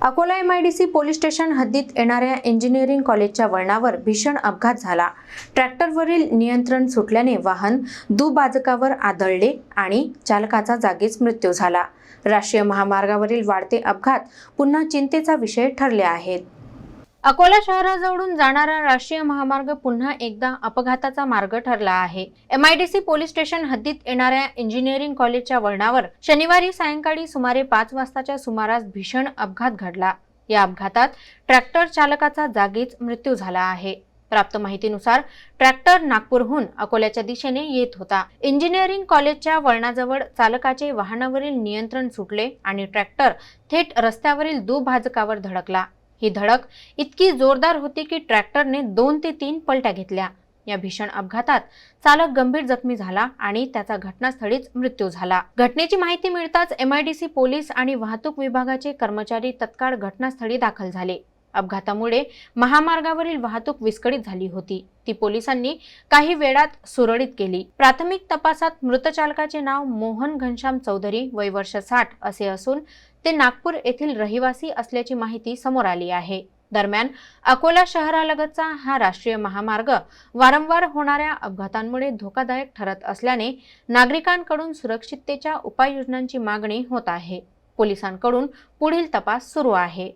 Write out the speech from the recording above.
Akola MIDC police station हद्दीत येणाऱ्या engineering कॉलेजच्या वळणावर भीषण अपघात झाला. ट्रॅक्टरवरील नियंत्रण सुटल्याने वाहन दुबाजकावर आदळले आणि चालकाचा जागीच मृत्यू झाला. राष्ट्रीय महामार्गावरील वाढते अपघात पुन्हा चिंतेचा विषय ठरले आहेत. अकोला शहराजवळून जाणारा राष्ट्रीय महामार्ग पुन्हा एकदा अपघाताचा मार्ग ठरला आहे. एमआयडीसी पोलीस स्टेशन हद्दीत येणाऱ्या इंजिनिअरिंग कॉलेजच्या वळणावर शनिवारी सायंकाळी सुमारे पाच वाजताच्या सुमारास भीषण अपघात घडला. या अपघातात ट्रॅक्टर चालकाचा जागीच मृत्यू झाला आहे. प्राप्त माहितीनुसार ट्रॅक्टर नागपूरहून अकोल्याच्या दिशेने येत होता. इंजिनिअरिंग कॉलेजच्या वळणाजवळ चालकाचे वाहनावरील नियंत्रण सुटले आणि ट्रॅक्टर थेट रस्त्यावरील दुभाजकावर धडकला. ही धडक इतकी जोरदार होती की ट्रॅक्टरने दोन ते तीन पलट्या घेतल्या. या भीषण अपघातात चालक गंभीर जखमी झाला आणि त्याचा घटनास्थळीच मृत्यू झाला. घटनेची माहिती मिळताच एमआयडीसी पोलीस आणि वाहतूक विभागाचे कर्मचारी तत्काळ घटनास्थळी दाखल झाले. अपघातामुळे महामार्गावरील वाहतूक विस्कळीत झाली होती. ती पोलिसांनी काही वेळात सुरळीत केली. प्राथमिक तपासात मृत चालकाचे नाव मोहन घनश्याम चौधरी वय वर्ष साठ असे असून ते नागपूर येथील रहिवासी असल्याची माहिती समोर आली आहे. दरम्यान अकोला शहरालगतचा हा राष्ट्रीय महामार्ग वारंवार होणाऱ्या अपघातांमुळे धोकादायक ठरत असल्याने नागरिकांकडून सुरक्षिततेच्या उपाययोजनांची मागणी होत आहे. पोलिसांकडून पुढील तपास सुरू आहे.